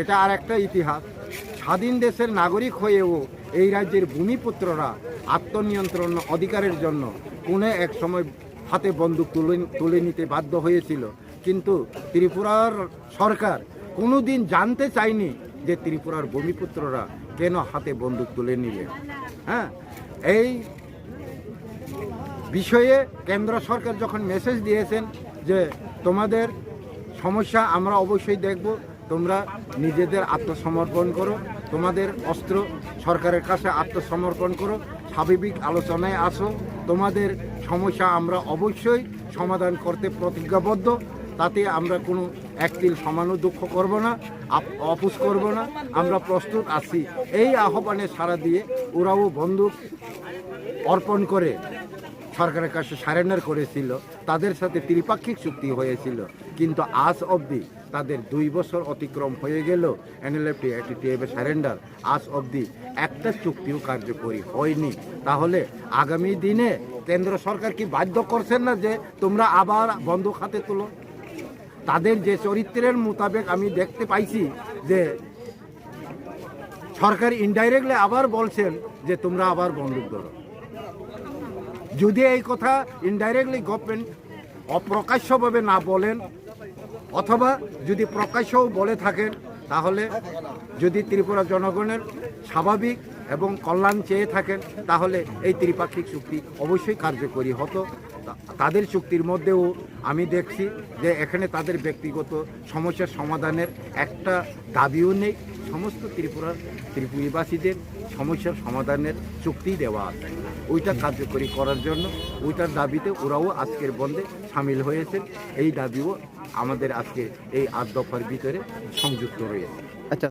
এটা আর একটা ইতিহাস। স্বাধীন দেশের নাগরিক হয়েও এই রাজ্যের ভূমিপুত্ররা আত্মনিয়ন্ত্রণ অধিকারের জন্য কোনে এক সময় হাতে বন্দুক তুলে তুলে নিতে বাধ্য হয়েছিল। কিন্তু ত্রিপুরার সরকার কোনোদিন জানতে চায়নি যে ত্রিপুরার ভূমিপুত্ররা কেন হাতে বন্দুক তুলে নিলেন। হ্যাঁ এই বিষয়ে কেন্দ্র সরকার যখন মেসেজ দিয়েছেন যে তোমাদের সমস্যা আমরা অবশ্যই দেখব তোমরা নিজেদের আত্মসমর্পণ করো, তোমাদের অস্ত্র সরকারের কাছে আত্মসমর্পণ করো, স্বাভাবিক আলোচনায় আসো, তোমাদের সমস্যা আমরা অবশ্যই সমাধান করতে প্রতিজ্ঞাবদ্ধ, তাতে আমরা কোনো একতিল সমানও দুঃখ করব না অপুস করব না, আমরা প্রস্তুত আছি। এই আহ্বানে সাড়া দিয়ে ওরাও বন্দুক অর্পণ করে সরকারের কাছে সারেন্ডার করেছিল, তাদের সাথে ত্রিপাক্ষিক চুক্তি হয়েছিল। কিন্তু আজ অবধি তাদের দুই বছর অতিক্রম হয়ে গেল এনএলএফটি এটিটিএফ সারেন্ডার। আজ অবধি একটা চুক্তিও কার্যকরী হয়নি। তাহলে আগামী দিনে কেন্দ্র সরকার কি বাধ্য করছেন না যে তোমরা আবার বন্দুক হাতে তুলো? তাদের যে চরিত্রের মোতাবেক আমি দেখতে পাইছি যে সরকার ইনডাইরেক্টলি আবার বলছেন যে তোমরা আবার বন্দুক ধরো যদি এই কথা ইনডাইরেক্টলি গভর্নমেন্ট অপ্রকাশ্যভাবে না বলেন, অথবা যদি প্রকাশ্যও বলে থাকেন, তাহলে যদি ত্রিপুরা জনগণের স্বাভাবিক এবং কল্যাণ চেয়ে থাকেন, তাহলে এই ত্রিপাক্ষিক চুক্তি অবশ্যই কার্যকরী হতো। তাদের চুক্তির মধ্যেও আমি দেখছি যে এখানে তাদের ব্যক্তিগত সমস্যার সমাধানের একটা দাবিও নেই। সমস্ত ত্রিপুরার ত্রিপুরীবাসীদের সমস্যার সমাধানের চুক্তি দেওয়া আছে। ওইটা কার্যকরী করার জন্য ওইটার দাবিতে ওরাও আজকের বন্ধে সামিল হয়েছে এই দাবিও আমাদের আজকে এই আট দফার ভিতরে সংযুক্ত রয়েছে। আচ্ছা